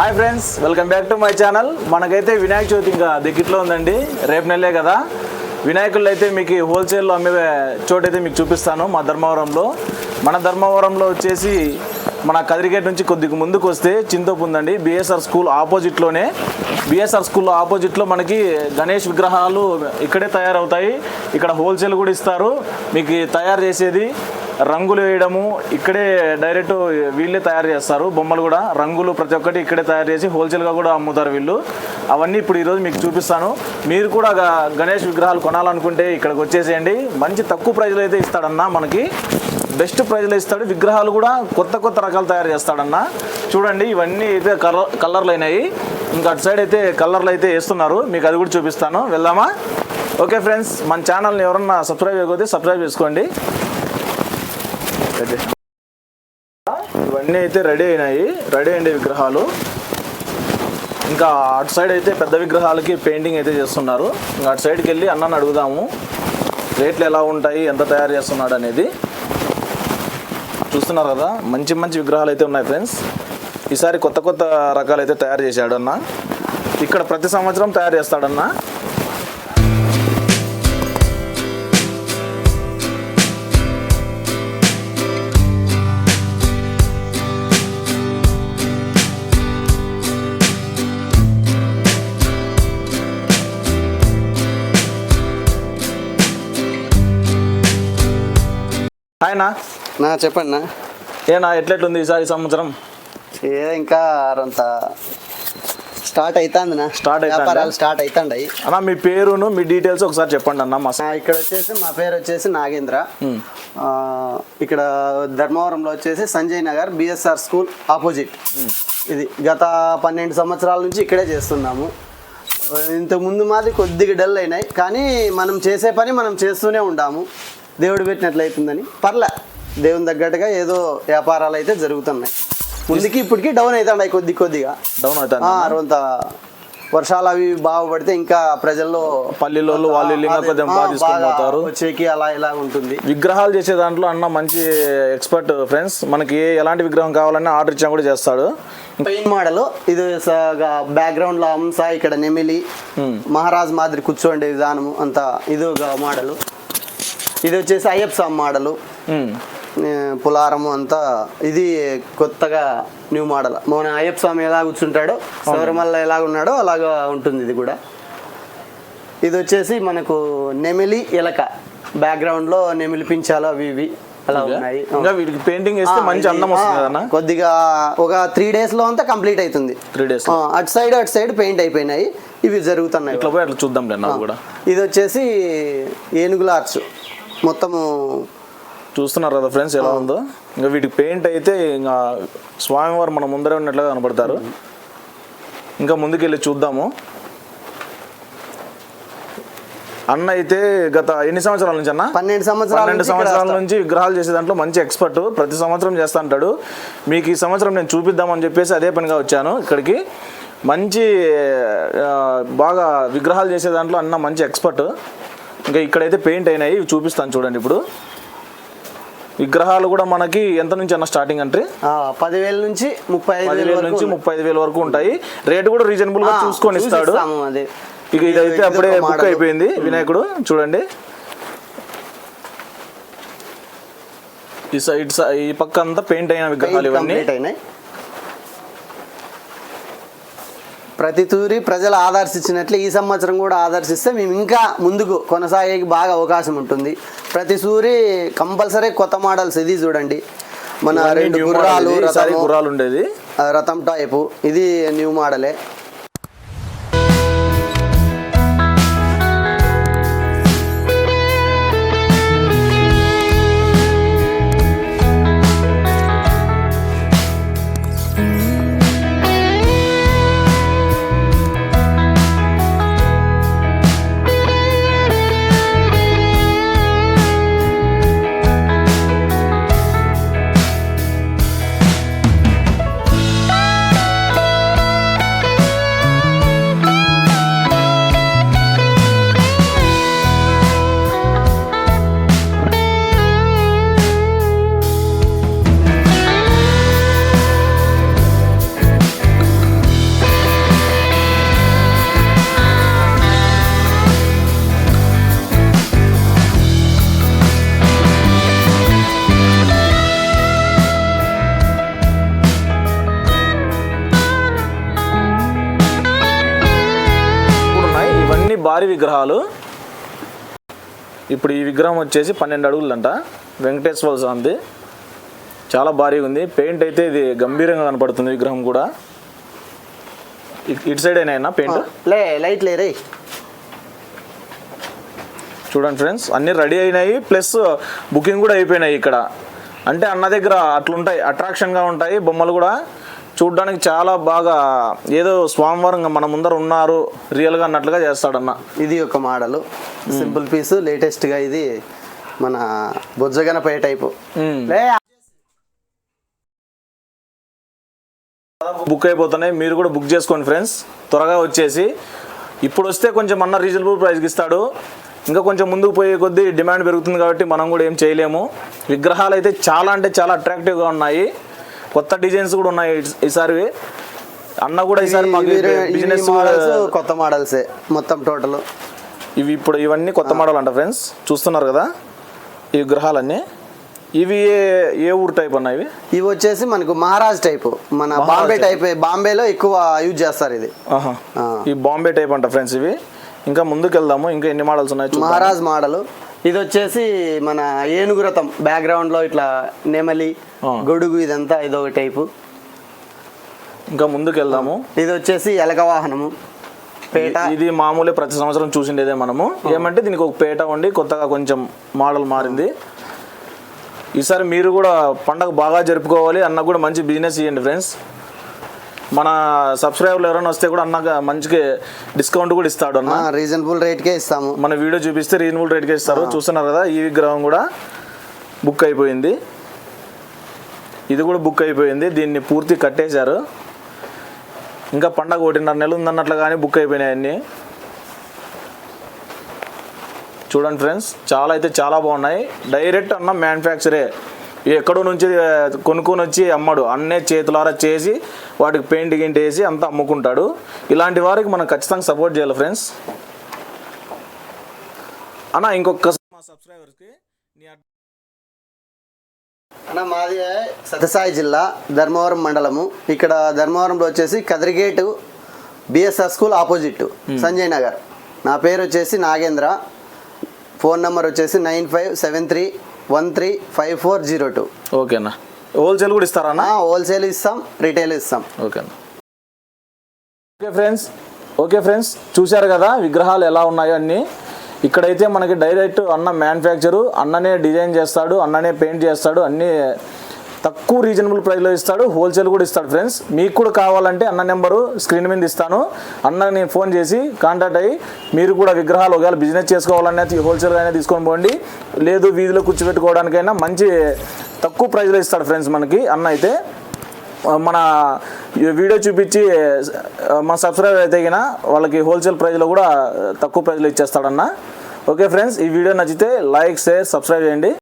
Hi friends welcome back to my channel. మనకైతే వినాయక చవితి ఇంకా దగ్గరలో ఉందండి. రేపు నెలే కదా. వినాయకులు అయితే మీకు హోల్సేల్లో అమ్మే చోటు అయితే మీకు చూపిస్తాను మా ధర్మవరంలో. మన ధర్మవరంలో వచ్చేసి మన కదిరిగేట్ నుంచి కొద్దిగా ముందుకు వస్తే చింతోపు ఉందండి. బిఎస్ఆర్ స్కూల్ ఆపోజిట్లోనే. బిఎస్ఆర్ స్కూల్ ఆపోజిట్లో మనకి గణేష్ విగ్రహాలు ఇక్కడే తయారవుతాయి. ఇక్కడ హోల్సేల్ కూడా ఇస్తారు. మీకు తయారు చేసేది రంగులు వేయడము ఇక్కడే డైరెక్ట్ వీళ్ళే తయారు చేస్తారు బొమ్మలు కూడా. రంగులు ప్రతి ఒక్కటి ఇక్కడే తయారు చేసి హోల్సేల్గా కూడా అమ్ముతారు వీళ్ళు. అవన్నీ ఇప్పుడు ఈరోజు మీకు చూపిస్తాను. మీరు కూడా గణేష్ విగ్రహాలు కొనాలనుకుంటే ఇక్కడికి వచ్చేసేయండి. మంచి తక్కువ ప్రైజ్లో అయితే ఇస్తాడన్న మనకి. బెస్ట్ ప్రైజ్లో ఇస్తాడు. విగ్రహాలు కూడా కొత్త కొత్త రకాలు తయారు చేస్తాడన్న. చూడండి ఇవన్నీ అయితే కలర్ కలర్లు అయినాయి. ఇంకా అటు సైడ్ అయితే కలర్లు అయితే వేస్తున్నారు. మీకు అది కూడా చూపిస్తాను. వెళ్దామా? ఓకే ఫ్రెండ్స్ మన ఛానల్ని ఎవరన్నా సబ్స్క్రైబ్ చేయకపోతే సబ్స్క్రైబ్ చేసుకోండి. ఇవన్నీ అయితే రెడీ అయినాయి. రెడీ అయ్యే విగ్రహాలు. ఇంకా అటు సైడ్ అయితే పెద్ద విగ్రహాలకి పెయింటింగ్ అయితే చేస్తున్నారు. ఇంకా అటు సైడ్కి వెళ్ళి అన్నని అడుగుదాము. రేట్లు ఎలా ఉంటాయి? ఎంత తయారు చేస్తున్నాడు అనేది. చూస్తున్నారు కదా? మంచి మంచి విగ్రహాలు అయితే ఉన్నాయి ఫ్రెండ్స్. ఈసారి కొత్త కొత్త రకాలు అయితే తయారు చేశాడన్న ఇక్కడ ప్రతి సంవత్సరం తయారు చేస్తాడన్న. ఆయన నా చెప్పండి నా ఏనా ఎట్లెట్లుంది ఈసారి సంవత్సరం? ఏ ఇంకా స్టార్ట్ అవుతుంది నా Start అయితాందా? వ్యాపారాలు స్టార్ట్ అవుతాయి అన్న మీ పేరును మీ డీటెయిల్స్ ఒకసారి చెప్పండి అన్న మా స- ఇక్కడ వచ్చేసి మా పేరు వచ్చేసి నాగేంద్ర. ఆ, ఇక్కడ ధర్మవరంలో వచ్చేసి Sanjay Nagar BSR school opposite. ఇది గత పన్నెండు సంవత్సరాల నుంచి ఇక్కడే చేస్తున్నాము. ఇంతకు ముందు మాది కొద్దిగా డల్ అయినాయి కానీ మనం చేసే పని మనం చేస్తూనే ఉండాము. దేవుడు పెట్టినట్లయితుందని పర్లే దేవుని తగ్గట్టుగా ఏదో వ్యాపారాలు అయితే జరుగుతున్నాయి. ముందుకి ఇప్పటికి డౌన్ అవుతున్నాయి కొద్ది కొద్దిగా. డౌన్ అవుతాను ఆ, కొంత వర్షాలు అవి బాగుపడితే ఇంకా ప్రజల్లో పల్లెల్లో వాళ్ళు పోతారు. వచ్చేకి అలా ఇలా ఉంటుంది. విగ్రహాలు చేసే దాంట్లో అన్న మంచి ఎక్స్పర్ట్ ఫ్రెండ్స్ మనకి ఎలాంటి విగ్రహం కావాలన్నా ఆర్డర్ ఇచ్చినా కూడా చేస్తాడు. పెయిన్ మోడల్ ఇది బ్యాక్గ్రౌండ్లో అంశ ఇక్కడ నెమిలి మహారాజ్ మాదిరి కూర్చోండే విధానము అంతా ఇది ఒక మోడల్ ఇది వచ్చేసి అయ్యప్ప స్వామి మోడలు. పులారము అంతా ఇది కొత్తగా న్యూ మోడల్. మన అయ్యప్ప స్వామి ఎలా కూర్చుంటాడో శబరిమల ఎలా ఉన్నాడో అలాగా ఉంటుంది ఇది కూడా. ఇది వచ్చేసి మనకు నెమిలి ఎలక. బ్యాక్గ్రౌండ్లో నెమిలి పించాలు అవి ఇవి అలా ఉన్నాయి. ఇంకా వీటికి పెయింటింగ్ వేస్తే మంచి అందం వస్తుంది కొద్దిగా ఒక త్రీ డేస్లో అంతా కంప్లీట్ అవుతుంది. త్రీ డేస్ అటు సైడ్ అటు సైడ్ పెయింట్ అయిపోయినాయి. ఇవి జరుగుతున్నాయి. ఇట్లా పోయి అట్లా చూద్దాం కూడా. ఇది వచ్చేసి ఏనుగుల ఆర్చ్ మొత్తము చూస్తున్నారు కదా ఫ్రెండ్స్ ఎలా ఉందో. ఇంకా వీటికి పెయింట్ అయితే ఇంకా స్వామివారు మన ముందరే ఉన్నట్లుగా కనపడతారు. ఇంకా ముందుకెళ్ళి చూద్దాము. అన్న అయితే గత ఎన్ని సంవత్సరాల నుంచి అన్న? పన్నెండు సంవత్సరాల పన్నెండు ఇక్కడ సంవత్సరాల నుంచి విగ్రహాలు చేసే దాంట్లో మంచి ఎక్స్పర్ట్ ప్రతి సంవత్సరం చేస్తా అంటాడు. మీకు ఈ సంవత్సరం నేను చూపిద్దామని చెప్పేసి అదే పనిగా వచ్చాను ఇక్కడికి. మంచి బాగా విగ్రహాలు చేసే దాంట్లో అన్న మంచి ఎక్స్పర్ట్ ఇంకా ఇక్కడైతే పెయింట్ అయినాయి ఇవి చూపిస్తాను చూడండి ఇప్పుడు. విగ్రహాలు కూడా మనకి ఎంత నుంచి అన్న స్టార్టింగ్ అంటే పదివేల నుంచి ముప్పై పదివేల నుంచి ముప్పై ఐదు వేల వరకు ఉంటాయి. రేటు కూడా రీజనబుల్గా చూసుకొని ఇస్తాడు. ఇక ఇదైతే ఇది అప్పుడే బుక్. అయిపోయింది. వినాయకుడు చూడండి. ఈ సైడ్ ఈ పక్క అంతా పెయింట్ అయిన విగ్రహాలు ఇవన్నీ కంప్లీట్ అయినాయి ప్రతి తూరి ప్రజలు ఆదర్శించినట్లు ఈ సంవత్సరం కూడా ఆదర్శిస్తే మేము ఇంకా ముందుకు కొనసాగేకి బాగా అవకాశం ఉంటుంది. ప్రతి సూరి కంపల్సరీ కొత్త మోడల్స్ ఇది చూడండి. మన రెండు గుర్రాలు గుర్రాలు ఉండేది. రథం టైపు ఇది న్యూ మోడలే విగ్రహాలు. ఇప్పుడు ఈ విగ్రహం వచ్చేసి పన్నెండు అడుగులంట. వెంకటేశ్వర స్వామిది. చాలా భారీగా ఉంది. పెయింట్ అయితే ఇది గంభీరంగా కనపడుతుంది విగ్రహం కూడా. ఇటు సైడ్ అయినా పెయింట్? లే లైట్ లే రే. చూడండి ఫ్రెండ్స్ అన్నీ రెడీ అయినాయి. ప్లస్ బుకింగ్ కూడా అయిపోయినాయి ఇక్కడ. అంటే అన్న దగ్గర అట్లుంటాయి అట్రాక్షన్గా ఉంటాయి బొమ్మలు కూడా. చూడడానికి చాలా బాగా ఏదో స్వామివారం మన ముందర ఉన్నారు రియల్గా అన్నట్లుగా చేస్తాడన్న. ఇది ఒక మోడల్. సింపుల్ పీస్ లేటెస్ట్గా ఇది మన బొజ్జగనపై టైపు. బుక్ అయిపోతున్నాయి మీరు కూడా బుక్ చేసుకోండి ఫ్రెండ్స్. త్వరగా వచ్చేసి. ఇప్పుడు వస్తే కొంచెం అన్న రీజనబుల్ ప్రైస్కి ఇస్తాడు. ఇంకా కొంచెం ముందుకు పోయే కొద్దీ డిమాండ్ పెరుగుతుంది కాబట్టి మనం కూడా ఏం చేయలేము. విగ్రహాలు అయితే చాలా అంటే చాలా అట్రాక్టివ్గా ఉన్నాయి. కొత్త డిజైన్స్ కూడా ఉన్నాయి ఈసారి. అన్న కూడా ఈసారి మాకు బిజినెస్ కొత్త మోడల్సే మొత్తం టోటల్ ఇవి ఇప్పుడు ఇవన్నీ కొత్త మోడల్ అంట ఫ్రెండ్స్ చూస్తున్నారు కదా? ఈ విగ్రహాలన్నీ ఇవి ఏ ఏ ఊరు టైప్ అన్న ఇవి? ఇవి వచ్చేసి మనకు మహారాజ్ టైప్ మన బాంబే టైప్ బాంబేలో ఎక్కువ యూజ్ చేస్తారు ఇది. ఈ బాంబే టైప్ అంట ఫ్రెండ్స్ ఇవి. ఇంకా ముందుకు వెళ్దాము ఇంకా ఎన్ని మోడల్స్ ఉన్నాయి. మహారాజ్ మోడల్ ఇది వచ్చేసి మన ఏనుగు రథం బ్యాక్గ్రౌండ్లో ఇట్లా నెమలి. గొడుగు ఇదంతా ఇదొక టైపు. ఇంకా ముందుకు వెళ్దాము ఇది వచ్చేసి ఎలక వాహనము. పేట. ఇది మామూలే ప్రతి సంవత్సరం చూసిండేదే మనము. ఏమంటే దీనికి ఒక పేట ఉండి కొత్తగా కొంచెం మోడల్ మారింది. ఈసారి మీరు కూడా పండగ బాగా జరుపుకోవాలి అన్న కూడా మంచి బిజినెస్ ఇవ్వండి ఫ్రెండ్స్ మన సబ్స్క్రైబర్లు ఎవరైనా వస్తే కూడా అన్నగా మంచిగా డిస్కౌంట్ కూడా ఇస్తాడు అన్న. రీజనబుల్ రేట్కే ఇస్తాము. మన వీడియో చూపిస్తే రీజనబుల్ రేట్కి ఇస్తారు. చూస్తున్నారు కదా ఈ విగ్రహం కూడా బుక్ అయిపోయింది. ఇది కూడా బుక్ అయిపోయింది. దీన్ని పూర్తి కట్టేశారు. ఇంకా పండగ ఒకటిన్నర నెలలు ఉందన్నట్లు కానీ బుక్ అయిపోయినాయి అన్నీ. చూడండి ఫ్రెండ్స్ చాలా అయితే చాలా బాగున్నాయి. డైరెక్ట్ అన్న మ్యానుఫ్యాక్చరే. ఎక్కడో నుంచి కొనుక్కొని వచ్చి అమ్మడు. అన్నే చేతులారా చేసి వాటికి పెయింట్ గింట్ వేసి అంతా అమ్ముకుంటాడు. ఇలాంటి వారికి మనం ఖచ్చితంగా సపోర్ట్ చేయాలి ఫ్రెండ్స్. అన్న ఇంకొక మా సబ్స్క్రైబర్స్కి నీ అన్న మాది సత్యసాయి జిల్లా ధర్మవరం మండలము. ఇక్కడ ధర్మవరంలో వచ్చేసి Kadiri gate BSR school opposite Sanjay Nagar. నా పేరు వచ్చేసి నాగేంద్ర. ఫోన్ నెంబర్ వచ్చేసి nine five seven three one three five four zero two okay అన్న. హోల్సేల్ కూడా ఇస్తారా అన్న? హోల్సేల్ ఇస్తాం రీటైల్ ఇస్తాం. ఓకే అన్న. ఓకే ఫ్రెండ్స్ ఓకే ఫ్రెండ్స్ చూశారు కదా విగ్రహాలు ఎలా ఉన్నాయో అన్నీ. ఇక్కడైతే మనకి డైరెక్ట్ అన్న మ్యానుఫ్యాక్చరు అన్ననే డిజైన్ చేస్తాడు అన్ననే పెయింట్ చేస్తాడు అన్నీ తక్కువ రీజనబుల్ ప్రైస్లో ఇస్తాడు హోల్సేల్ కూడా ఇస్తాడు ఫ్రెండ్స్ మీకు కూడా కావాలంటే అన్న నెంబరు స్క్రీన్ మీద ఇస్తాను. అన్న నేను ఫోన్ చేసి కాంటాక్ట్ అయ్యి మీరు కూడా విగ్రహాలు ఒకవేళ బిజినెస్ చేసుకోవాలనే హోల్సేల్ అయినా తీసుకొని పోండి. లేదు వీధిలో కూర్చోబెట్టుకోవడానికైనా మంచి తక్కువ ప్రైస్లో ఇస్తాడు ఫ్రెండ్స్ మనకి అన్న అయితే. మన ఈ వీడియో చూపించి మన సబ్స్క్రైబర్ అయితే గిన వాళ్ళకి హోల్సేల్ ప్రైస్లో కూడా తక్కువ ప్రైస్లో ఇచ్చేస్తాడన్న. ఓకే ఫ్రెండ్స్ ఈ వీడియో నచ్చితే లైక్ షేర్ సబ్స్క్రైబ్ చేయండి.